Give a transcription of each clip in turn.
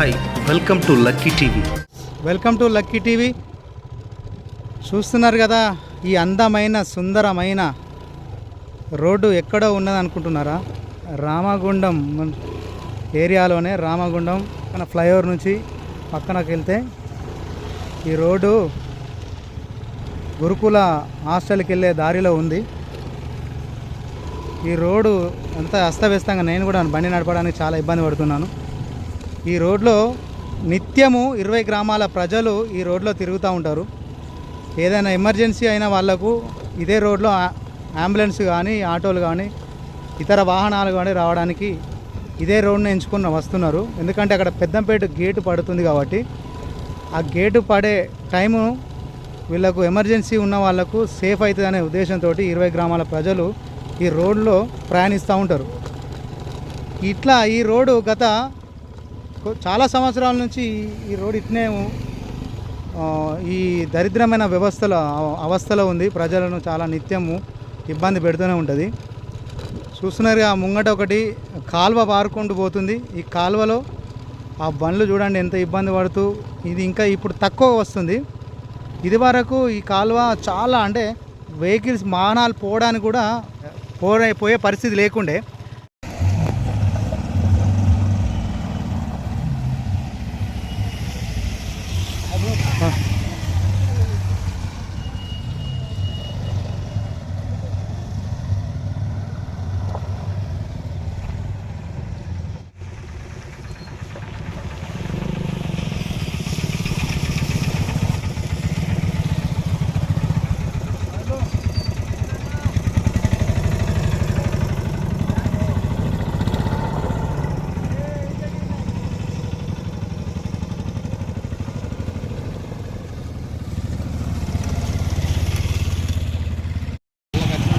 Hi welcome to Lucky TV. Welcome to Lucky TV. చూస్తున్నారు కదా ఈ అందమైన సుందరమైన రోడ్డు ఎక్కడో ఉన్నది అనుకుంటున్నారా? రామగుండం ఏరియాలోనే రామగుండం మన ఫ్లైఓవర్ నుంచి పక్కనకి వెళ్తే ఈ రోడ్డు గురుకుల హాస్టల్కి వెళ్ళే దారిలో ఉంది. ఈ రోడ్డు అంత అస్తవ్యస్తంగా నేను కూడా బండి నడపడానికి చాలా ఇబ్బంది పడుతున్నాను. ఈ రోడ్లో నిత్యము ఇరవై గ్రామాల ప్రజలు ఈ రోడ్లో తిరుగుతూ ఉంటారు. ఏదైనా ఎమర్జెన్సీ అయిన వాళ్ళకు ఇదే రోడ్లో అంబులెన్స్ కానీ ఆటోలు కానీ ఇతర వాహనాలు కానీ రావడానికి ఇదే రోడ్ని ఎంచుకుని వస్తున్నారు. ఎందుకంటే అక్కడ పెద్దంపేట గేటు పడుతుంది కాబట్టి ఆ గేటు పడే టైము వీళ్ళకు ఎమర్జెన్సీ ఉన్న వాళ్ళకు సేఫ్ అవుతుంది అనే ఉద్దేశంతో ఇరవై గ్రామాల ప్రజలు ఈ రోడ్లో ప్రయాణిస్తూ ఉంటారు. ఇట్లా ఈ రోడ్డు గత చాలా సంవత్సరాల నుంచి ఈ- రోడ్ ఇట్నే ఈ దరిద్రమైన వ్యవస్థలో అవ- అవస్థలో ఉంది. ప్రజలను చాలా నిత్యము ఇబ్బంది పెడుతూనే ఉంటుంది. చూస్తున్నారుగా ముంగట ఒకటి కాలువ పారుకుంటూ పోతుంది. ఈ కాలువలో ఆ బండ్లు చూడండి ఎంత ఇబ్బంది పడుతూ ఇది ఇంకా ఇప్పుడు తక్కువ వస్తుంది. ఇది వరకు ఈ కాలువ చాలా అంటే వెహికల్స్ మానాలు పోవడానికి కూడా పోయే పరిస్థితి లేకుండే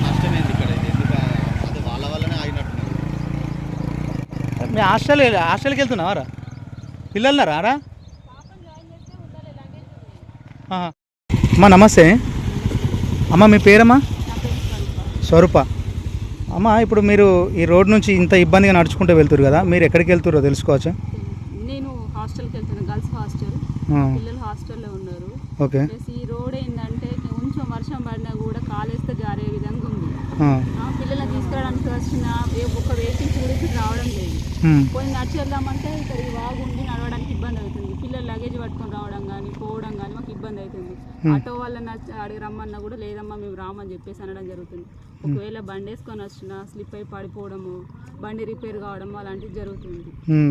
నష్టమైంది ఇక్కడ ఇది ఎందుకు అది వాళ్ళ వల్లనే ఆగినట్టున్నారు మీ హాస్టల్ హాస్టల్కి వెళ్తున్నావా రా? పిల్లలు రా. అమ్మా నమస్తే. అమ్మ మీ పేరమ్మా? స్వరూప. అమ్మ ఇప్పుడు మీరు ఈ రోడ్ నుంచి ఇంత ఇబ్బందిగా నడుచుకుంటూ వెళ్తురు కదా మీరు ఎక్కడికి వెళ్తురో తెలుసుకోవచ్చా? నేను హాస్టల్కి వెళ్తున్నా గర్ల్స్ హాస్టల్. పిల్లలు హాస్టల్లో ఉన్నారు. ఓకే. ఈ రోడ్ ఏంటంటే కొంచెం వర్షం పడినా కూడా కాలేస్తే జారే విధంగా ఉంది. పిల్లల్ని తీసుకురావడానికి వచ్చిన ఏ ఒక్క వెహికల్స్ కూడా ఇక్కడ రావడం లేదు. పోయి నడిచి వెళ్దామంటే ఇక్కడ ఈ వాగుండి నడవడానికి ఇబ్బంది అవుతుంది. పిల్లలు లగేజ్ పట్టుకొని రావడం కానీ పోవడం కానీ మాకు ఇబ్బంది అవుతుంది. ఆటో వాళ్ళని నచ్చ- అడిగి రమ్మన్నా కూడా లేదమ్మా మేము రామని చెప్పేసి అనడం జరుగుతుంది. ఒకవేళ బండి వేసుకొని వచ్చినా స్లిప్ అయి పడిపోవడము బండి రిపేర్ కావడము అలాంటివి జరుగుతుంది.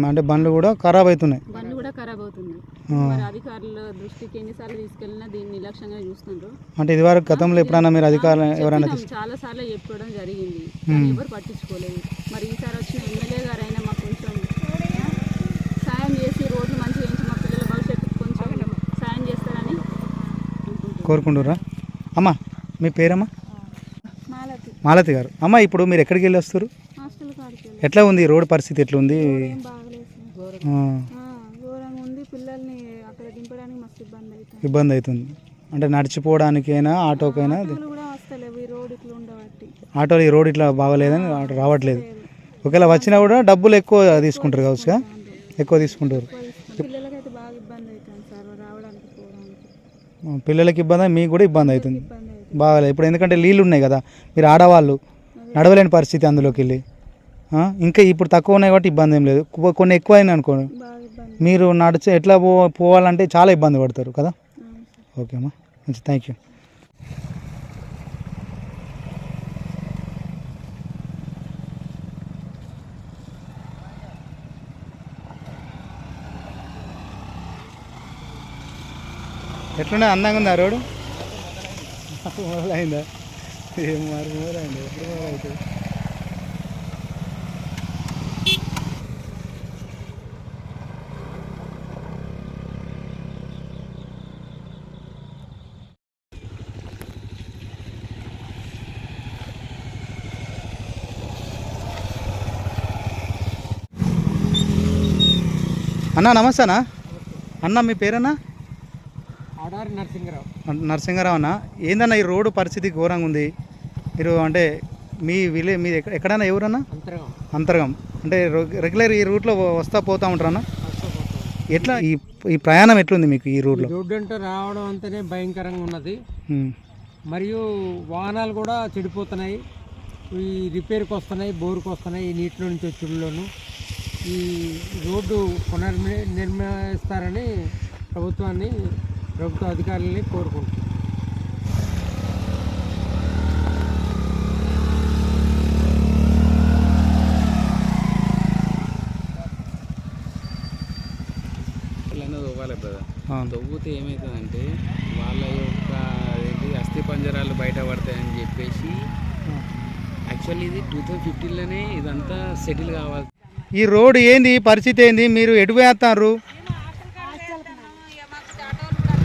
అంటే బండ్లు కూడా ఖరాబ్ అవుతున్నాయి. బండ్లు కూడా ఖరాబ్ అవుతున్నాయి ఆ. మరి అధికారుల దృష్టికి ఎన్నిసార్లు తీసుకెళ్ళినా దీన్ని నిర్లక్ష్యంగా చూస్తుండ్రు. అంటే ఇదివరకు గతంలో ఎప్పుడైనా మీరు అధికారులు ఎవరైనా చాలా సార్లు చెప్పడం జరిగింది. ఎవరు పట్టించుకోలేదు. మరి ఈసారి వచ్చిన ఎమ్మెల్యే గారు అయినా మాకు కొంచెం ఆ, సాయం చేసి రోడ్లు మంచిగా వేయించి మా పిల్లల భవిష్యత్తుకు కొంచెం సాయం చేస్తారని అనుకుంటున్నాను. కోరుకుంటురా అమ్మ మీ పేరమ్మా? మాలతి. మాలతి గారు. అమ్మ ఇప్పుడు మీరు ఎక్కడికి వెళ్ళి వస్తారు? హాస్టల్ కాడికి వెళ్ళి. ఎట్లా ఉంది రోడ్ పరిస్థితి? ఎట్లా ఉంది ఏం బాగలేదు. సార్. ఆ, ఆ, ఘోరంగా ఉంది. పిల్లల్ని అక్కడ దింపడానికి మస్తు ఇబ్బంది అవుతుంది. ఇబ్బంది అవుతుంది. అంటే నడిచిపోవడానికైనా ఆటోకైనా ఆటోలు కూడా వస్తలేవు. ఈ రోడ్ ఇట్లా ఉండబట్టి. ఆటోలు ఈ రోడ్ ఇట్లా బాగలేదని ఆటో రావట్లేదు. ఒకవేళ వచ్చినా కూడా డబ్బులు ఎక్కువ తీసుకుంటారు కావచ్చు ఎక్కువ తీసుకుంటారు. పిల్లలకి ఇబ్బంది మీకు కూడా ఇబ్బంది అవుతుంది. బాగాలేదు ఇప్పుడు ఎందుకంటే నీళ్ళు ఉన్నాయి కదా మీరు ఆడవాళ్ళు నడవలేని పరిస్థితి అందులోకి వెళ్ళి. ఇంకా ఇప్పుడు తక్కువ ఉన్నాయి కాబట్టి ఇబ్బంది ఏం లేదు. కొన్ని ఎక్కువ అయినాయి అనుకో బాగా ఇబ్బంది. మీరు నడిచి ఎట్లా పో పోవాలంటే చాలా ఇబ్బంది పడతారు కదా. ఓకే అమ్మా. మంచి థ్యాంక్ యూ. ఎట్లుండే అందంగా ఉందా రోడ్డు? మొదలైందా? ఏం మరి మొదలైంది? ఎప్పుడు మొదలవుతుంది అన్న నమస్తే అన్న అన్న మీ పేరన్నా? నరసింహరావు. నరసింహారావు అన్న ఏందన్న ఈ రోడ్డు పరిస్థితి ఘోరంగా ఉంది? మీరు అంటే మీ విలే మీ ఎక్కడ ఎక్కడన్నా ఎవరన్నా అంతరం అంతర్గం. అంటే రెగ్యులర్ ఈ రూట్లో వస్తా పోతా ఉంటారన్నా? ఎట్లా ఈ ఈ ప్రయాణం ఎట్లుంది మీకు ఈ రోడ్లో రోడ్డు అంటే రావడం అంటేనే భయంకరంగా ఉన్నది. మరియు వాహనాలు కూడా చెడిపోతున్నాయి. ఈ రిపేర్కి వస్తున్నాయి బోరుకు వస్తున్నాయి ఈ నీటిలో నుంచి వచ్చుడులోను ఈ రోడ్డు పునర్ని నిర్మిస్తారని ప్రభుత్వాన్ని ప్రభుత్వ అధికారులని కోరుకుంటున్నాను అవును. తవ్వుతే ఏమవుతుందంటే వాళ్ళ యొక్క ఏంటి అస్థి పంజరాలు బయట పడతాయని చెప్పేసి యాక్చువల్లీ ఇది టూ థౌజండ్ ఫిఫ్టీన్లోనే ఇదంతా సెటిల్ కావాలి. ఈ రోడ్ ఏంది పరిస్థితి ఏంది మీరు ఎటు వేస్తారు ఆ,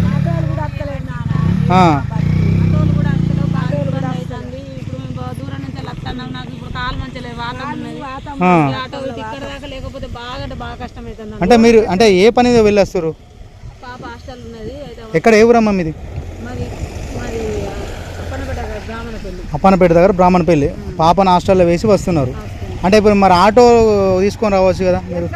ఆటోలు కూడా అసలు బాగా ఇబ్బంది అవుతుంది ఇప్పుడు మేము బా- దూరం నుంచి వస్తున్నాం నాకు ఇప్పుడు కాలు మంచిగా లేదు వాతం ఉన్నది ఆ. ఈ ఆటో ఇటు ఇక్కడ దాకా లేకపోతే బాగా అంటే మీరు అంటే ఏ పని వెళ్ళొస్తారు? ఎక్కడ ఏ ఊరమ్మా మీది? మరి మరి అప్పనపేట బ్రాహ్మణ పెళ్ళి అప్పనపేట దగ్గర బ్రాహ్మణపల్లి. పాపను హాస్టల్లో వేసి వస్తున్నారు. అంటే ఇప్పుడు మరి ఆటో తీసుకొని రావచ్చు కదా మీరు?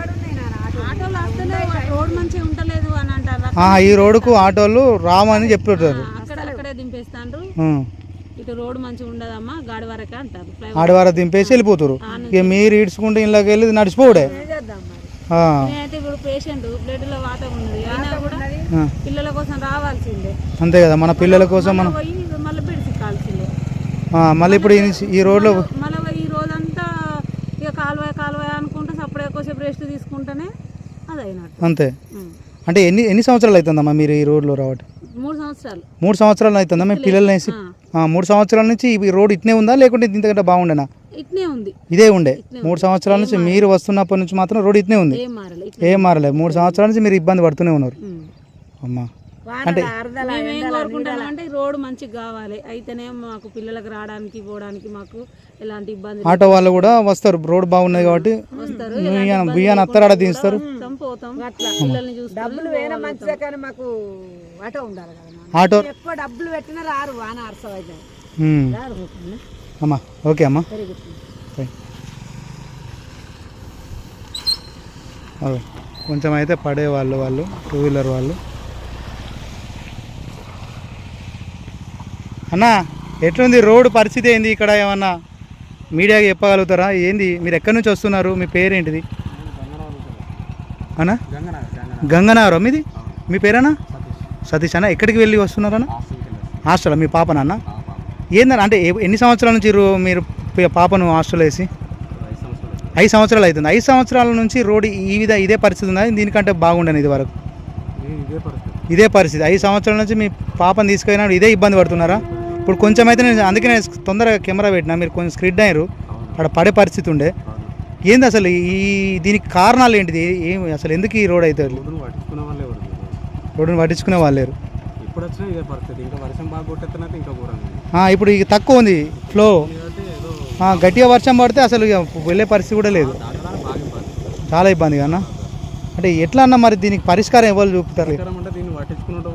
ఈ రోడ్డుకు ఆటోలు రామని చెప్తుంటారు అక్కడ అక్కడే దింపేస్తాండ్రు ఉమ్. ఇటు రోడ్ మంచిగా ఉండదమ్మా గాడి వరకే అంటారు. ఆడవార దింపేసి వెళ్ళిపోతారు ఇక మీరు ఈడ్చుకుంటే ఇళ్ళకి వెళ్ళి మరి? ఆ, నేనైతే ఇప్పుడు పేషెంట్ బ్లడ్లో వాతం ఉన్నది. అయినా కూడా ఆ. పిల్లల కోసం రావాల్సిందే. అంతే కదా మన పిల్లల కోసం మనం పోయి మళ్ళీ ఆ, మళ్ళీ ఇప్పుడు ఈ- ఈ రోడ్లో మళ్ళీ ఈ రోజంతా ఇక కాలువ కాలువ అనుకుంటూ సపరేట్ ఎక్కువసేపు రెస్ట్ తీసుకుంటేనే అది అయినట్టు అంతే. ఉం. అంటే ఎన్ని ఎన్ని సంవత్సరాలు అవుతుందమ్మా మీరు ఈ రోడ్లో రావటం? సంవత్సరాలు. మూడు సంవత్సరాలు అవుతుందా? మీ పిల్లల్ని వేసి ఆ, మూడు సంవత్సరాల నుంచి ఈ రోడ్ ఇట్నే ఉందా? లేకుంటే ఇంతకంటే బాగుండేనా? ఇట్నే ఉంది. ఇదే ఉండే. మూడు సంవత్సరాల నుంచి మీరు వస్తున్నప్పటి నుంచి మాత్రం రోడ్ ఇట్నే ఉంది. ఏం మారలే ఏం మారలేదు మూడు సంవత్సరాల నుంచి మీరు ఇబ్బంది పడుతూనే ఉన్నారు. అమ్మా. అంటే మేము కోరుకుంటాం మంచిగా కావాలి. అయితేనే మాకు పిల్లలకు రావడానికి పోవడానికి మాకు ఎలాంటి ఇబ్బంది ఆటో వాళ్ళు కూడా వస్తారు. రోడ్ బాగున్నది కాబట్టి వస్తారు. బియ్యాన్ని బియ్యాన్ని అత్తరు ఆడ దించుతారు వస్తాం పోతాం. పిల్లల్ని చూస్తాం డబ్బులు వేరే మంచిదే కానీ మాకు ఆటో ఉండాలి కదా. ఆటో? ఎక్కువ డబ్బులు పెట్టినా రారు వాన. అమ్మా ఓకే అమ్మా. కొంచెం అయితే పడేవాళ్ళు వాళ్ళు టూ వీలర్ వాళ్ళు. అన్నా ఎట్లుంది రోడ్డు పరిస్థితి ఏంది ఇక్కడ ఏమన్నా? మీడియాకి చెప్పగలుగుతారా? ఏంది మీరు ఎక్కడి నుంచి వస్తున్నారు? మీ పేరేంటిది? అన్నా? గంగనగరం మీది? మీ పేరేనా సతీష్ అన్న ఎక్కడికి వెళ్ళి వస్తున్నారన్న హాస్టల్? మీ పాపనన్న ఏందన్న అంటే ఎన్ని సంవత్సరాల నుంచి మీరు పాపను హాస్టల్ వేసి? ఐదు సంవత్సరాలు అవుతుంది. ఐదు సంవత్సరాల నుంచి రోడ్ ఈ విధ ఇదే పరిస్థితి ఉన్నది దీనికంటే బాగుండను ఇది వరకు? ఇదే పరిస్థితి. ఐదు సంవత్సరాల నుంచి మీ పాపను తీసుకెళ్ళినా ఇదే ఇబ్బంది పడుతున్నారా? ఇప్పుడు కొంచెం అయితే నేను అందుకే నేను తొందరగా కెమెరా పెట్టినా. మీరు కొంచెం స్క్రిడ్ అయ్యారు అక్కడ పడే పరిస్థితి ఉండే. ఏంది అసలు ఈ దీనికి కారణాలు ఏంటిది? ఏం అసలు ఎందుకు ఈ రోడ్ అయితే? రోడ్డును పట్టించుకునే వాళ్ళే లేరు. ఇప్పుడు వచ్చినా ఇదే పరిస్థితి. ఇంకా వర్షం బాగా ఇంకా ఘోరంగా ఇప్పుడు ఇక తక్కువ ఉంది ఫ్లో. గట్టిగా వర్షం పడితే అసలు వెళ్ళే పరిస్థితి కూడా లేదు. చాలా ఇబ్బందిగా అన్న? అంటే ఎట్లా అన్న మరి దీనికి పరిష్కారం ఎవరు చూపుతారు? అంటే దీన్ని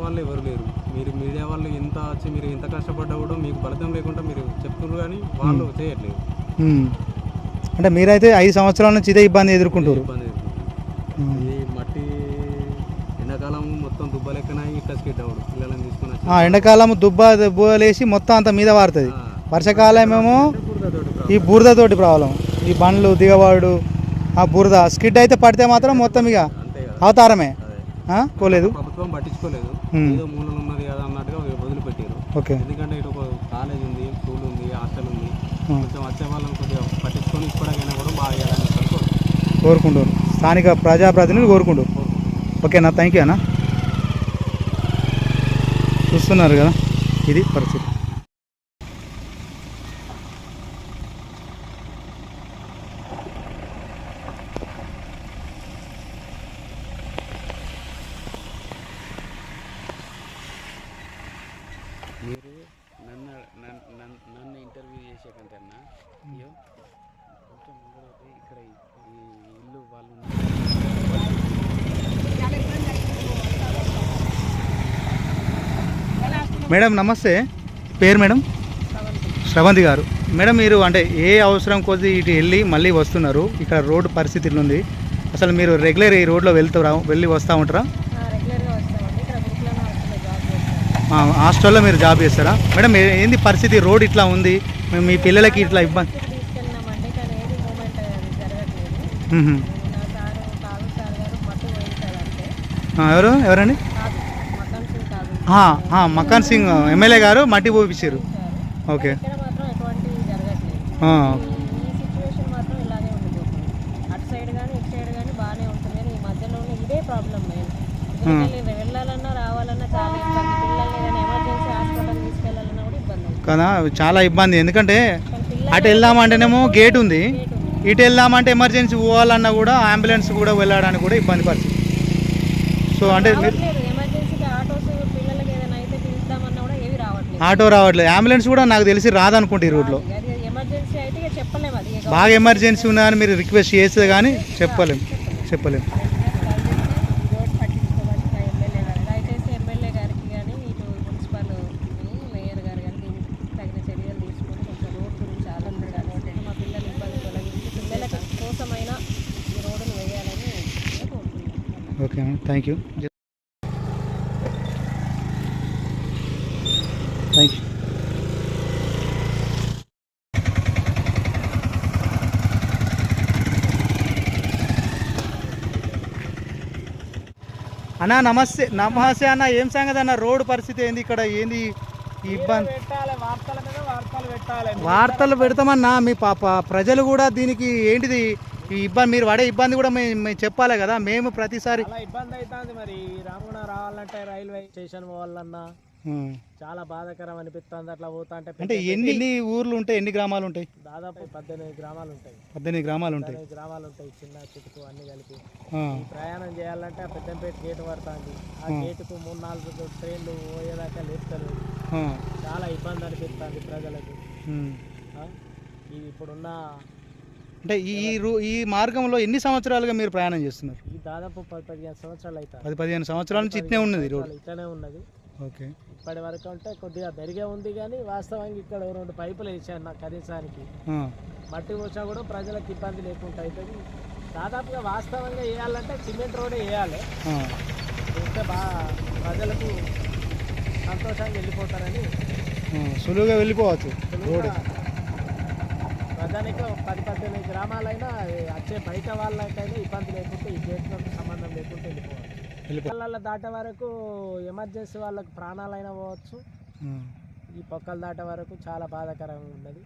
వాళ్ళు ఎవరు లేరు. మీరు మీడియా వాళ్ళు ఎంత వచ్చి మీరు ఎంత కష్టపడ్డా కూడా మీకు ఫలితం లేకుండా మీరు చెప్తున్నారు కానీ వాళ్ళు చేయట్లేదు. ఉమ్. అంటే మీరైతే ఐదు సంవత్సరాల నుంచి ఇదే ఇబ్బంది ఎదుర్కొంటారు ఇబ్బంది ఎదుర్కొంటున్నారు. ఈ మట్టి ఎండాకాలం మొత్తం దుబ్బలెక్కన ఇట్లా స్కిడ్ అవ్వడు పిల్లలను తీసుకుని వచ్చి ఆ, ఎండాకాలం దుబ్బ దుబ్బలేసి మొత్తం అంత మీద వారుతుంది. వర్షాకాలం ఏమో బురదతోటి ఈ బురదతోటి ప్రాబ్లం. ఈ బండ్లు దిగవాడు ఆ బురద స్కిడ్ అయితే పడితే మాత్రం మొత్తం ఇక అవతారమే? పోలేదు? ప్రభుత్వం పట్టించుకోలేదు. ఉమ్. ఏదో మూలలు ఉన్నది కదా అన్నట్టుగా వదిలిపెట్టారు ఓకే. ఎందుకంటే ఇటు ఒక కాలేజ్ ఉంది స్కూల్ ఉంది హాస్టల్ ఉంది. ఆ. కొంచెం వచ్చే వాళ్ళని కొద్దిగా పట్టించుకొని ఇప్పటికైనా కూడా బాగా చేయాలని చెప్పి కోరుకుంటున్నాను. కోరుకుంటారు స్థానిక ప్రజాప్రతినిధులు కోరుకుంటారు ఓకేనా? థ్యాంక్ యూ అన్న. చూస్తున్నారు కదా? ఇది పరిస్థితి మీరు నన్ను నన్ను నన్ను నన్ను ఇంటర్వ్యూ చేసే కంటన్నా అయ్యో కొంచెం ముందర పోతే ఇక్కడ ఈ ఈ ఇల్లు వాళ్ళు ఉన్నారు. మేడం నమస్తే. పేరు మేడం? శ్రవంతి గారు. మేడం మీరు అంటే ఏ అవసరం కొద్ది ఇటు వెళ్ళి మళ్ళీ వస్తున్నారు. ఇక్కడ రోడ్డు పరిస్థితి ఉంది అసలు మీరు రెగ్యులర్ ఈ రోడ్లో వెళ్తారా వెళ్ళి వస్తూ ఉంటారా? హాస్టల్లో మీరు జాబ్ చేస్తారా? మేడం ఏంది పరిస్థితి? రోడ్ ఇట్లా ఉంది. మీ- పిల్లలకి ఇట్లా ఇబ్బంది. ఎవరు? ఎవరండి కాదు మకాన్ సింగ్ కాదు ఆ, ఆ, మకాన్ సింగ్ ఎమ్మెల్యే గారు మట్టి పోపించారు ఓకే. కదా చాలా ఇబ్బంది. ఎందుకంటే అటు వెళ్దామంటేనేమో గేట్ ఉంది. ఇటు వెళ్దామంటే ఎమర్జెన్సీ పోవాలన్నా కూడా అంబులెన్స్ కూడా వెళ్ళడానికి కూడా ఇబ్బంది పరిస్థితి సో అంటే మీరు రావట్లేదు ఎమర్జెన్సీకి ఆటోస్ పిల్లలకి ఏదైనా అయితే పిలుద్దామన్నా కూడా ఏవి రావట్లేదు ఆటో రావట్లేదు. అంబులెన్స్ కూడా నాకు తెలిసి రాదనుకుంటే ఈ రూట్లో. ఎమర్జెన్సీ బాగా ఎమర్జెన్సీ ఉన్నదని మీరు రిక్వెస్ట్ చేస్తే కానీ చెప్పలేం. చెప్పలేం. రోడ్ పట్టించుకోవాలి ఎమ్మెల్యే గారు దయచేసి ఎమ్మెల్యే గారికి కానీ ఇటు మున్సిపల్ మేయర్ గారు కానీ దీనికి తగిన చర్యలు తీసుకొని కొంచెం రోడ్ గురించి ఆలోచించాలి మా పిల్లలు ఇబ్బంది తొలగించి పిల్లల కోసమైనా ఈ రోడ్డును వేయాలని కోరుకుంటున్నాను okay thank you thank you అన్న నమస్తే నమస్తే అన్న ఏం సంగతి అన్న? రోడ్డు పరిస్థితి ఏంది ఇక్కడ? ఏంది ఇబ్బంది? వార్తల పెడతామన్నా మీ పాప ప్రజలు కూడా దీనికి ఏంటిది? ఈ ఇబ్బంది మీరు పడే ఇబ్బంది కూడా మేము చెప్పాలి కదా? మేము ప్రతిసారి ఇబ్బంది అవుతుంది మరి. రామగుణ రావాలంటే రైల్వే స్టేషన్ పోవాలన్నా. చాలా బాధాకరం అనిపిస్తుంది. అట్లా పోతా అంటే అంటే ఎన్ని ఎన్ని ఊర్లు ఉంటాయి? ఎన్ని గ్రామాలు ఉంటాయి? దాదాపు పద్దెనిమిది గ్రామాలు ఉంటాయి. పద్దెనిమిది గ్రామాలు ఉంటాయి. గ్రామాలు ఉంటాయి. చిన్న చిటుకు అన్ని కలిపి. ప్రయాణం చేయాలంటే ఆ పెద్దంపేట గేట్ పడుతుంది. ఆ గేటుకు మూడు నాలుగు ట్రైన్లు పోయేదాకా లేపుతారు. చాలా ఇబ్బంది అనిపిస్తుంది ప్రజలకు? ఈ ఇప్పుడున్న అంటే ఈ ఈ రూ ఈ మార్గంలో ఎన్ని సంవత్సరాలుగా మీరు ప్రయాణం చేస్తున్నారు? ఈ దాదాపు పది పదిహేను సంవత్సరాలు అవుతుంది. పది పదిహేను సంవత్సరాల నుంచి ఇట్నే ఉన్నది రోడ్ ఇట్లనే ఉన్నది. ఓకే. ఇప్పటి వరకు అంటే కొద్దిగా మెరుగే ఉంది కానీ వాస్తవంగా ఇక్కడ రెండు పైపులు వేసాను నాకు కనీసానికి. మట్టి వచ్చా కూడా ప్రజలకు ఇబ్బంది లేకుండా అవుతుంది దాదాపుగా వాస్తవంగా వేయాలంటే సిమెంట్ రోడ్ వేయాలి. ఆ, వేస్తే బాగా ప్రజలకు సంతోషంగా వెళ్ళిపోతారని. సులువుగా వెళ్ళిపోవచ్చు రోడ్ ప్రజానికి పది పద్దెనిమిది గ్రామాలైనా వచ్చే బయట వాళ్ళకైనా ఇబ్బంది లేకుంటే ఈ గేట్తో సంబంధం లేకుంటే పిల్లల దాటే వరకు ఎమర్జెన్సీ వాళ్ళకు ప్రాణాలైనా పోవచ్చు. ఈ పొక్కలు దాటే వరకు చాలా బాధాకరంగా ఉన్నది.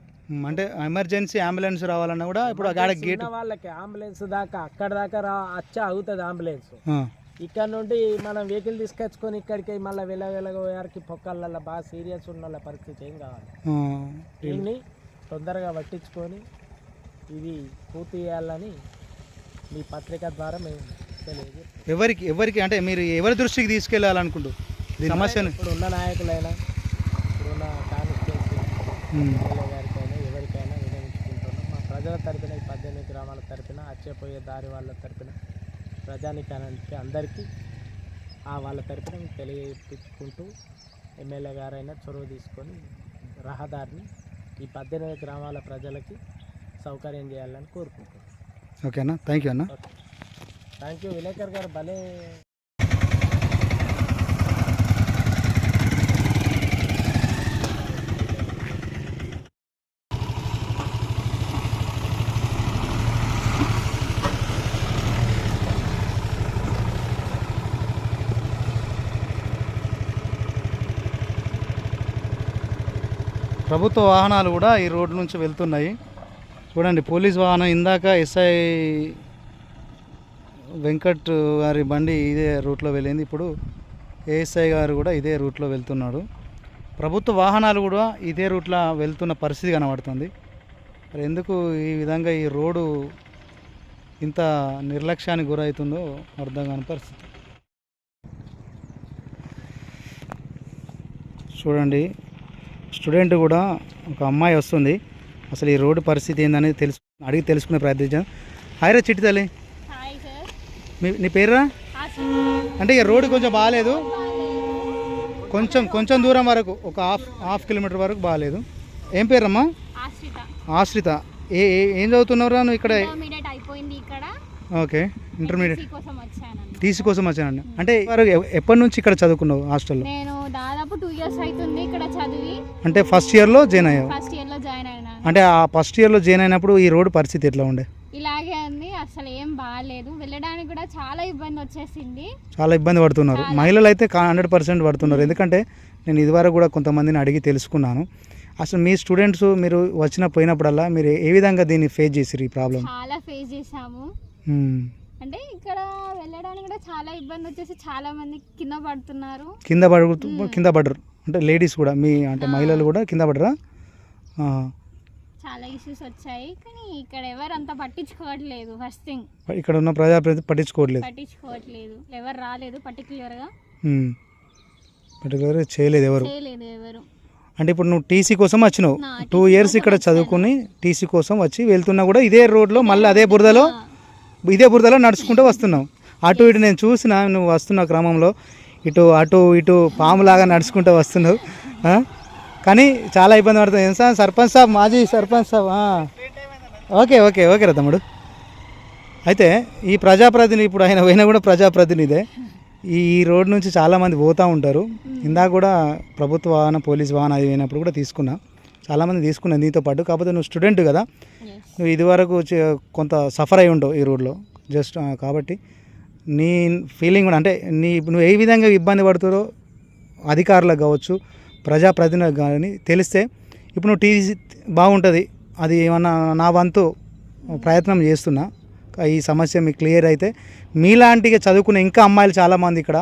అంటే ఎమర్జెన్సీ అంబులెన్స్ రావాలన్నా కూడా ఇప్పుడు గేట్ వాళ్ళకి అంబులెన్స్ దాకా అక్కడ దాకా రా వచ్చా అవుతుంది అంబులెన్స్. ఇక్కడ నుండి మనం వెహికల్ తీసుకొచ్చుకొని ఇక్కడికి మళ్ళీ వెళ్ళ వెళ్ళగోయారికి పొక్కలలో బాగా సీరియస్ ఉన్న పరిస్థితి ఏం కావాలి? దీన్ని తొందరగా పట్టించుకొని ఇది పూర్తి చేయాలని మీ పత్రిక ద్వారా మేము ఎవరికి ఎవరికి అంటే మీరు ఎవరి దృష్టికి తీసుకెళ్ళాలనుకుంటూ సమస్యను ఇప్పుడు ఉన్న నాయకులైనా గారికైనా ఎవరికైనా వినియోగించుకుంటున్నాం మా ప్రజల తరపున ఈ పద్దెనిమిది గ్రామాల తరపున వచ్చేపోయే దారి వాళ్ళ తరపున ప్రజానికానికి అందరికీ ఆ వాళ్ళ తరపున తెలియపించుకుంటూ ఎమ్మెల్యే గారైనా చొరవ తీసుకొని రహదారిని ఈ పద్దెనిమిది గ్రామాల ప్రజలకి సౌకర్యం చేయాలని కోరుకుంటున్నాం. ఓకేనా? థ్యాంక్ యూ అన్న థ్యాంక్ యూ విలేకర్ గారు. భలే. ప్రభుత్వ వాహనాలు కూడా ఈ రోడ్డు నుంచి వెళ్తున్నాయి. చూడండి పోలీస్ వాహనం ఇందాక ఎస్ఐ వెంకట్ గారి బండి ఇదే రూట్లో వెళ్ళింది. ఇప్పుడు ఏఎస్ఐ గారు కూడా ఇదే రూట్లో వెళ్తున్నాడు. ప్రభుత్వ వాహనాలు కూడా ఇదే రూట్లో వెళ్తున్న పరిస్థితి కనబడుతుంది. మరి ఎందుకు ఈ విధంగా ఈ రోడ్డు ఇంత నిర్లక్ష్యానికి గురవుతుందో అర్థం కాని పరిస్థితి. చూడండి స్టూడెంట్ కూడా ఒక అమ్మాయి వస్తుంది. అసలు ఈ రోడ్డు పరిస్థితి ఏందనేది తెలుసు అడిగి తెలుసుకునే ప్రయత్నించాను హైరా చిట్టి తల్లి. మీ నీ పేరురా? అంటే ఇక రోడ్డు కొంచెం బాగాలేదు. కొంచెం కొంచెం దూరం వరకు ఒక హాఫ్ హాఫ్ కిలోమీటర్ వరకు బాగాలేదు. ఏం పేరమ్మా? ఆశ్రిత. ఆశ్రిత. ఏ ఏ- చదువుతున్నావురా నువ్వు ఇక్కడ? ఓకే ఇంటర్మీడియట్ టీసీ కోసం వచ్చానండి అంటే ఎప్పటి నుంచి ఇక్కడ చదువుకున్నావు హాస్టల్లో? నేను దాదాపు టూ ఇయర్స్ అవుతుంది ఇక్కడ చదివి. అంటే ఫస్ట్ ఇయర్లో జాయిన్ అయ్యావు? ఫస్ట్ ఇయర్లో జాయిన్ అయినా అంటే ఆ ఫస్ట్ ఇయర్లో జాయిన్ అయినప్పుడు ఈ రోడ్డు పరిస్థితి ఎట్లా ఉండే? ఏం బాగాలేదు వెళ్ళడానికి కూడా చాలా ఇబ్బంది వచ్చేసింది. చాలా ఇబ్బంది పడుతున్నారు. మహిళలు అయితే హండ్రెడ్ పర్సెంట్ పడుతున్నారు. ఎందుకంటే నేను ఇదివరకు కూడా కొంతమందిని అడిగి తెలుసుకున్నాను. అసలు మీ స్టూడెంట్స్ మీరు వచ్చిన పోయినప్పుడల్లా మీరు ఏ విధంగా దీన్ని ఫేస్ చేసిరు ఈ ప్రాబ్లం చాలా ఫేస్ చేసాము అంటే ఇక్కడ వెళ్ళడానికి కూడా చాలా ఇబ్బంది వచ్చేసి చాలా మంది కింద పడుతున్నారు. కింద పడుతూ కింద పడరు. అంటే లేడీస్ కూడా మీ అంటే మహిళలు కూడా కింద పడరా. చాలా ఇష్యూస్ వచ్చాయి. కానీ ఇక్కడ ఎవరు అంత పట్టించుకోవట్లేదు ఫస్ట్ థింగ్ ఇక్కడ ఉన్న ప్రజాప్రతి పట్టించుకోవట్లేదు. పట్టించుకోవట్లేదు. ఎవరు రాలేదు పర్టికులర్గా. పర్టికులర్ చేయలేదు ఎవరు. చేయలేదు ఎవరు. అంటే ఇప్పుడు నువ్వు టీసీ కోసం వచ్చినావు. టూ ఇయర్స్ ఇక్కడ చదువుకుని టీసీ కోసం వచ్చి వెళ్తున్నా కూడా ఇదే రోడ్లో మళ్ళీ అదే బురదలో ఇదే బురదలో నడుచుకుంటూ వస్తున్నావు. అటు ఇటు నేను చూసిన నువ్వు వస్తున్న క్రమంలో ఇటు అటు ఇటు పాములాగా నడుచుకుంటూ వస్తున్నావు? కానీ చాలా ఇబ్బంది పడుతుంది. ఏం సార్? సర్పంచ్ సాబ్ మాజీ సర్పంచ్ సాబ్. ఓకే ఓకే ఓకే రా తమ్ముడు. అయితే ఈ ప్రజాప్రతినిధి ఇప్పుడు ఆయన పోయినా కూడా ప్రజాప్రతినిధే. ఈ ఈ రోడ్ నుంచి చాలామంది పోతూ ఉంటారు. ఇందాక కూడా ప్రభుత్వ వాహన పోలీస్ వాహన అది పోయినప్పుడు కూడా తీసుకున్నా. చాలామంది తీసుకున్నా నీతో పాటు. కాకపోతే నువ్వు స్టూడెంట్ కదా. నువ్వు ఇదివరకు కొంత సఫర్ అయి ఉంటావు ఈ రోడ్లో. జస్ట్ కాబట్టి నీ ఫీలింగ్ కూడా అంటే నీ నువ్వు ఏ విధంగా ఇబ్బంది పడుతారో అధికారులకు కావచ్చు ప్రజాప్రతినిధులకు కానీ తెలిస్తే ఇప్పుడు నువ్వు టీసీ బాగుంటుంది అది ఏమన్నా నా వంతు ప్రయత్నం చేస్తున్నా. ఈ సమస్య మీకు క్లియర్ అయితే మీలాంటిగా చదువుకునే ఇంకా అమ్మాయిలు చాలామంది ఇక్కడ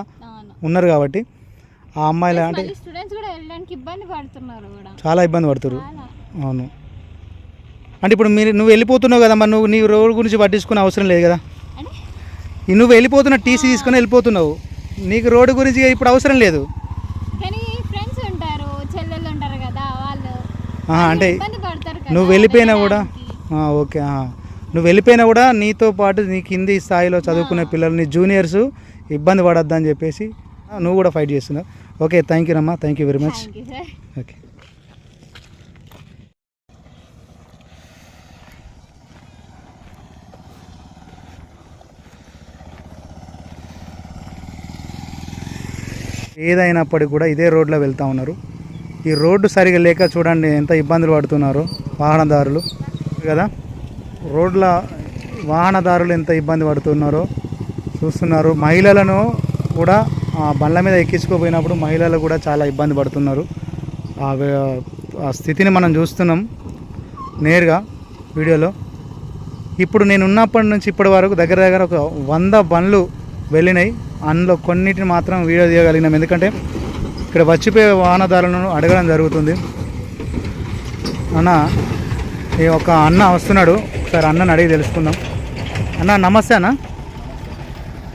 ఉన్నారు కాబట్టి ఆ అమ్మాయిలు అంటే చాలా ఇబ్బంది పడుతున్నారు అవును. అంటే ఇప్పుడు మీరు నువ్వు వెళ్ళిపోతున్నావు కదా మరి నువ్వు నీ రోడ్ గురించి పట్టించుకునే అవసరం లేదు కదా? నువ్వు వెళ్ళిపోతున్న టీసీ తీసుకొని వెళ్ళిపోతున్నావు. నీకు రోడ్డు గురించి ఇప్పుడు అవసరం లేదు కానీ ఫ్రెండ్స్ ఉంటారు చెల్లెళ్ళు ఉంటారు కదా వాళ్ళు ఆహా, అంటే నువ్వు వెళ్ళిపోయినా కూడా ఓకే. నువ్వు వెళ్ళిపోయినా కూడా నీతో పాటు నీ కింది స్థాయిలో చదువుకునే పిల్లలు నీ జూనియర్స్ ఇబ్బంది పడద్దు అని చెప్పేసి నువ్వు కూడా ఫైట్ చేస్తున్నావు. ఓకే థ్యాంక్ యూ రమ్మా thank you very much. Okay. ఏదైనప్పటికీ కూడా ఇదే రోడ్లో వెళ్తూ ఉన్నారు. ఈ రోడ్డు సరిగా లేక చూడండి ఎంత ఇబ్బందులు పడుతున్నారో వాహనదారులు. కదా? రోడ్ల వాహనదారులు ఎంత ఇబ్బంది పడుతున్నారో చూస్తున్నారు. మహిళలను కూడా ఆ బండ్ల మీద ఎక్కించుకోపోయినప్పుడు మహిళలు కూడా చాలా ఇబ్బంది పడుతున్నారు. ఆ ఆ స్థితిని మనం చూస్తున్నాం నేరుగా వీడియోలో. ఇప్పుడు నేను ఉన్నప్పటి నుంచి ఇప్పటి వరకు దగ్గర దగ్గర ఒక వంద బండ్లు వెళ్ళినాయి. అందులో కొన్నిటిని మాత్రం వీడియో తీయగలిగినాం. ఎందుకంటే ఇక్కడ వచ్చిపోయే వాహనదారులను అడగడం జరుగుతుంది. అన్న ఈ ఒక అన్న వస్తున్నాడు. ఒకసారి అన్నని అడిగి తెలుసుకుందాం. అన్న నమస్తే అన్న.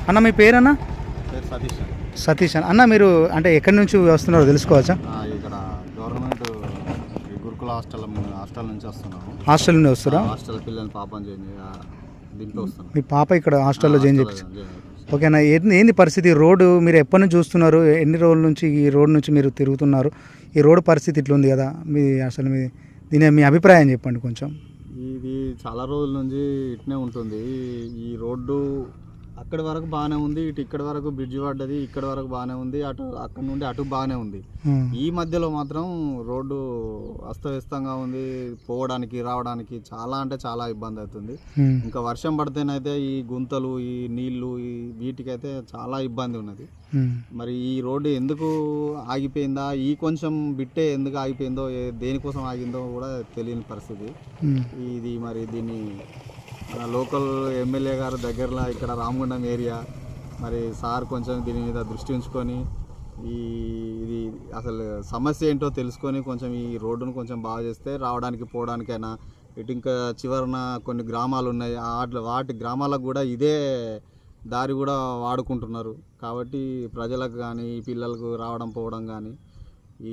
అన్న మీ పేరన్నా? పేరు సతీష్ అన్న. అన్న. మీరు అంటే ఎక్కడి నుంచి వస్తున్నారో తెలుసుకోవచ్చా? ఇక్కడ గవర్నమెంట్ గురుకుల హాస్టల్ హాస్టల్ నుంచి వస్తున్నాము. హాస్టల్ నుండి వస్తారా హాస్టల్ పిల్లల్ని పాపం చేయండి ఆ, దీంట్లో వస్తున్నాం మీ పాప ఇక్కడ హాస్టల్లో జాయిన్ హాస్టల్లో చేయించి జాయిన్ చేయించాం. ఓకేనా ఏంది ఏంది పరిస్థితి? రోడ్డు మీరు ఎప్పటి నుంచి చూస్తున్నారు? ఎన్ని రోజుల నుంచి ఈ రోడ్ నుంచి మీరు తిరుగుతున్నారు? ఈ రోడ్డు పరిస్థితి ఇట్లుంది కదా మీ అసలు మీ దీని మీ అభిప్రాయం చెప్పండి కొంచెం. ఇది చాలా రోజుల నుంచి ఇట్నే ఉంటుంది. ఈ రోడ్డు అక్కడి వరకు బాగానే ఉంది ఇటు ఇక్కడి వరకు బ్రిడ్జ్ పడ్డది ఇక్కడ వరకు బాగానే ఉంది అటు అక్కడ నుండి అటు బాగానే ఉంది. ఈ మధ్యలో మాత్రం రోడ్డు అస్తవ్యస్తంగా ఉంది పోవడానికి రావడానికి చాలా అంటే చాలా ఇబ్బంది అవుతుంది. ఇంకా వర్షం పడితేనైతే ఈ గుంతలు ఈ నీళ్ళు ఈ వీటికైతే చాలా ఇబ్బంది ఉన్నది. మరి ఈ రోడ్డు ఎందుకు ఆగిపోయిందా ఈ కొంచెం బిట్టే ఎందుకు ఆగిపోయిందో దేనికోసం ఆగిందో కూడా తెలియని పరిస్థితి. ఇది మరి దీన్ని లోకల్ ఎమ్మెల్యే గారు దగ్గరలో ఇక్కడ రామగుండం ఏరియా. మరి సార్ కొంచెం దీని మీద దృష్టి ఉంచుకొని ఈ ఇది అసలు సమస్య ఏంటో తెలుసుకొని కొంచెం ఈ రోడ్డును కొంచెం బాగా చేస్తే రావడానికి పోవడానికైనా ఇటు ఇంకా చివరన కొన్ని గ్రామాలు ఉన్నాయి. వాటి వాటి గ్రామాలకు కూడా ఇదే దారి కూడా వాడుకుంటున్నారు. కాబట్టి ప్రజలకు కానీ ఈ పిల్లలకు రావడం పోవడం కానీ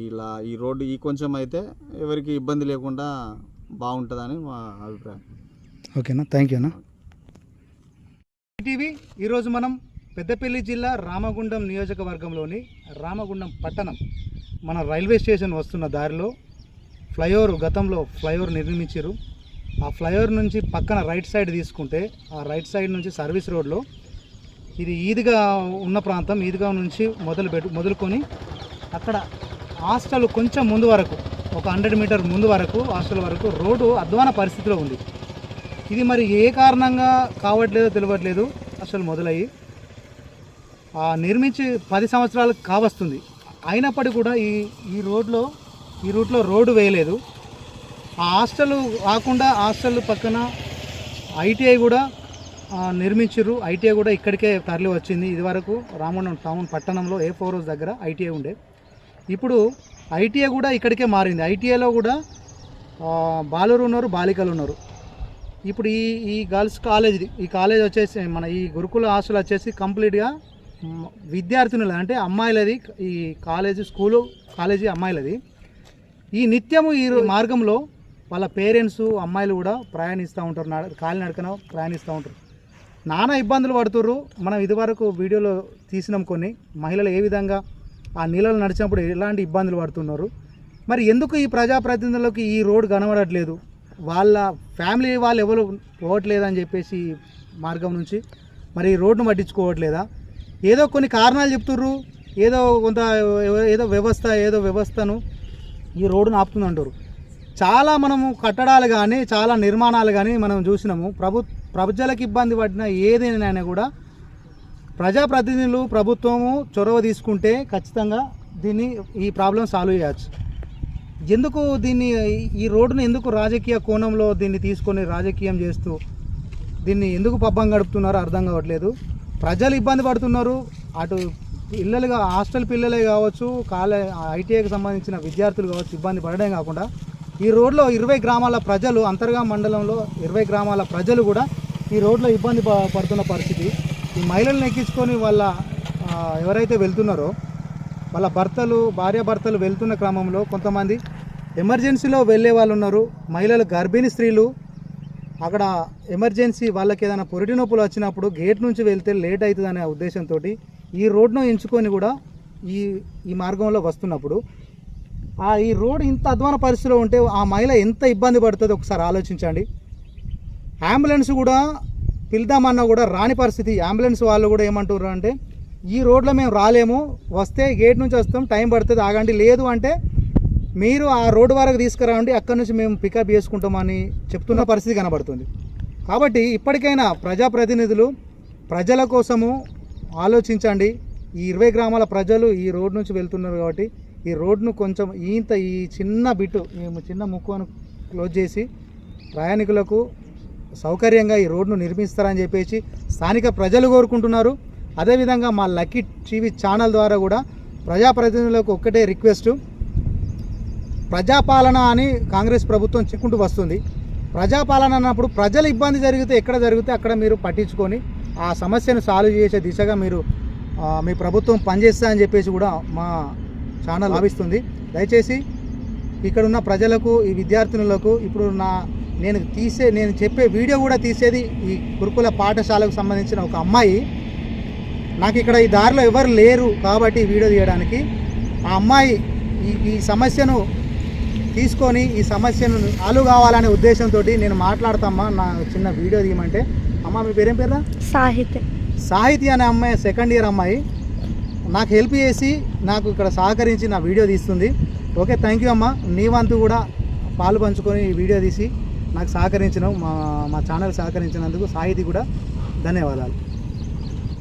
ఇలా ఈ రోడ్డు ఈ కొంచెం అయితే ఎవరికి ఇబ్బంది లేకుండా బాగుంటుందని మా అభిప్రాయం. ఓకేనా? థ్యాంక్ యూ అన్న. టీవీ ఈరోజు మనం పెద్దపల్లి జిల్లా రామగుండం నియోజకవర్గంలోని రామగుండం పట్టణం మన రైల్వే స్టేషన్ వస్తున్న దారిలో ఫ్లైఓవర్ గతంలో ఫ్లైఓవర్ నిర్మించారు ఆ ఫ్లైఓవర్ నుంచి పక్కన రైట్ సైడ్ తీసుకుంటే ఆ రైట్ సైడ్ నుంచి సర్వీస్ రోడ్లో ఇది ఈదిగా ఉన్న ప్రాంతం ఈదిగా నుంచి మొదలు పెట్టు మొదలుకొని అక్కడ హాస్టల్ కొంచెం ముందు వరకు ఒక హండ్రెడ్ మీటర్ ముందు వరకు హాస్టల్ వరకు రోడ్డు అధ్వాన పరిస్థితిలో ఉంది. ఇది మరి ఏ కారణంగా కావట్లేదో తెలియట్లేదు. అసలు మొదలయ్యి. నిర్మించి పది సంవత్సరాలు కావస్తుంది. అయినప్పటికీ కూడా ఈ ఈ రోడ్లో ఈ రూట్లో రోడ్డు వేయలేదు. ఆ హాస్టల్ కాకుండా హాస్టల్ పక్కన ఐటీఐ కూడా ఆ, నిర్మించారు ఐటీఐ కూడా ఇక్కడికే తరలి వచ్చింది. ఇదివరకు రామగుండం టౌన్ పట్టణంలో ఏ ఫోర్ హౌస్ దగ్గర ఐటీఐ ఉండే. ఇప్పుడు ఐటీఐ కూడా ఇక్కడికే మారింది. ఐటీఐలో కూడా బాలురు ఉన్నారు బాలికలు ఉన్నారు. ఇప్పుడు ఈ ఈ గర్ల్స్ కాలేజ్ ఈ కాలేజ్ వచ్చేసి మన ఈ గురుకుల హాస్టల్ వచ్చేసి కంప్లీట్గా విద్యార్థినులు అంటే అమ్మాయిలది ఈ కాలేజీ స్కూలు కాలేజీ అమ్మాయిలది. ఈ నిత్యము ఈ మార్గంలో వాళ్ళ పేరెంట్స్ అమ్మాయిలు కూడా ప్రయాణిస్తూ ఉంటారు నడ కాలినడకన ప్రయాణిస్తూ ఉంటారు. నానా ఇబ్బందులు పడుతుర్రు. మనం ఇదివరకు వీడియోలో తీసినాం కొన్ని. మహిళలు ఏ విధంగా ఆ నీళ్ళలో నడిచినప్పుడు ఎలాంటి ఇబ్బందులు పడుతున్నారు? మరి ఎందుకు ఈ ప్రజాప్రతినిధులకు ఈ రోడ్డు కనబడట్లేదు? వాళ్ళ ఫ్యామిలీ వాళ్ళు ఎవరు పోవట్లేదని చెప్పేసి మార్గం నుంచి మరి ఈ రోడ్డును పట్టించుకోవట్లేదా? ఏదో కొన్ని కారణాలు చెప్తుర్రు ఏదో కొంత ఏదో వ్యవస్థ ఏదో వ్యవస్థను ఈ రోడ్డును ఆపుతుందంటారు చాలా మనము కట్టడాలు కానీ చాలా నిర్మాణాలు కానీ మనం చూసినాము. ప్రభు ప్రజలకు ఇబ్బంది పడిన ఏదైనా కూడా ప్రజాప్రతినిధులు ప్రభుత్వము చొరవ తీసుకుంటే ఖచ్చితంగా దీన్ని ఈ ప్రాబ్లం సాల్వ్ చేయవచ్చు ఎందుకు దీన్ని ఈ రోడ్డును ఎందుకు రాజకీయ కోణంలో దీన్ని తీసుకొని రాజకీయం చేస్తూ దీన్ని ఎందుకు పబ్బం గడుపుతున్నారో అర్థం కావట్లేదు. ప్రజలు ఇబ్బంది పడుతున్నారు. అటు పిల్లలుగా హాస్టల్ పిల్లలే కావచ్చు కాలే ఐటీఐకి సంబంధించిన విద్యార్థులు కావచ్చు ఇబ్బంది పడడం కాకుండా ఈ రోడ్లో ఇరవై గ్రామాల ప్రజలు అంతర్గా మండలంలో ఇరవై గ్రామాల ప్రజలు కూడా ఈ రోడ్లో ఇబ్బంది ప- పడుతున్న పరిస్థితి. ఈ మహిళలను ఎక్కించుకొని వాళ్ళ ఎవరైతే వెళ్తున్నారో వాళ్ళ భర్తలు భార్యాభర్తలు వెళ్తున్న క్రమంలో కొంతమంది ఎమర్జెన్సీలో వెళ్ళే వాళ్ళు ఉన్నారు. మహిళలు గర్భిణీ స్త్రీలు. అక్కడ ఎమర్జెన్సీ వాళ్ళకి ఏదైనా పొరిటి నొప్పులు వచ్చినప్పుడు గేట్ నుంచి వెళ్తే లేట్ అవుతుంది అనే ఉద్దేశంతో ఈ రోడ్ను ఎంచుకొని కూడా ఈ ఈ మార్గంలో వస్తున్నప్పుడు ఆ ఈ రోడ్ ఇంత అధ్వాన పరిస్థితిలో ఉంటే ఆ మహిళ ఎంత ఇబ్బంది పడుతుంది ఒకసారి ఆలోచించండి. అంబులెన్స్ కూడా పిలుదామన్నా కూడా రాని పరిస్థితి. అంబులెన్స్ వాళ్ళు కూడా ఏమంటారు అంటే ఈ రోడ్లో మేము రాలేము. వస్తే గేట్ నుంచి వస్తాం. టైం పడుతుంది. ఆగండి. లేదు అంటే మీరు ఆ రోడ్డు వరకు తీసుకురావండి. అక్కడి నుంచి మేము పికప్ చేసుకుంటామని చెప్తున్న పరిస్థితి కనబడుతుంది. కాబట్టి ఇప్పటికైనా ప్రజాప్రతినిధులు ప్రజల కోసము ఆలోచించండి. ఈ ఇరవై గ్రామాల ప్రజలు ఈ రోడ్ నుంచి వెళ్తున్నారు కాబట్టి ఈ రోడ్ను కొంచెం ఇంత ఈ చిన్న బిట్టు మేము చిన్న ముక్కును క్లోజ్ చేసి ప్రయాణికులకు సౌకర్యంగా ఈ రోడ్ను నిర్మిస్తారని చెప్పేసి స్థానిక ప్రజలు కోరుకుంటున్నారు. అదేవిధంగా మా లక్కీ టీవీ ఛానల్ ద్వారా కూడా ప్రజాప్రతినిధులకు ఒక్కటే రిక్వెస్ట్. ప్రజాపాలన అని కాంగ్రెస్ ప్రభుత్వం చెప్పుకుంటూ వస్తుంది. ప్రజాపాలన అన్నప్పుడు ప్రజల ఇబ్బంది జరిగితే ఎక్కడ జరిగితే అక్కడ మీరు పట్టించుకొని ఆ సమస్యను సాల్వ్ చేసే దిశగా మీరు మీ ప్రభుత్వం పనిచేస్తా అని చెప్పేసి కూడా మా ఛానల్ భావిస్తుంది. దయచేసి ఇక్కడ ఉన్న ప్రజలకు ఈ విద్యార్థినులకు ఇప్పుడు నా నేను తీసే నేను చెప్పే వీడియో కూడా తీసేది ఈ గురుకుల పాఠశాలకు సంబంధించిన ఒక అమ్మాయి. నాకు ఇక్కడ ఈ దారిలో ఎవరు లేరు కాబట్టి వీడియో తీయడానికి. ఆ అమ్మాయి ఈ ఈ సమస్యను తీసుకొని ఈ సమస్యను సాల్వ్ కావాలనే ఉద్దేశంతో నేను మాట్లాడతామ్మా నా చిన్న వీడియో తీయమంటే. అమ్మ మీ పేరేం పేరా సాహిత్య. సాహితీ అనే అమ్మాయి సెకండ్ ఇయర్ అమ్మాయి. నాకు హెల్ప్ చేసి నాకు ఇక్కడ సహకరించి నా వీడియో తీస్తుంది. ఓకే థ్యాంక్ యూ అమ్మ. నీ వంతు కూడా పాలు పంచుకొని ఈ వీడియో తీసి నాకు సహకరించినావు మా మా ఛానల్ సహకరించినందుకు సాహితీ కూడా ధన్యవాదాలు.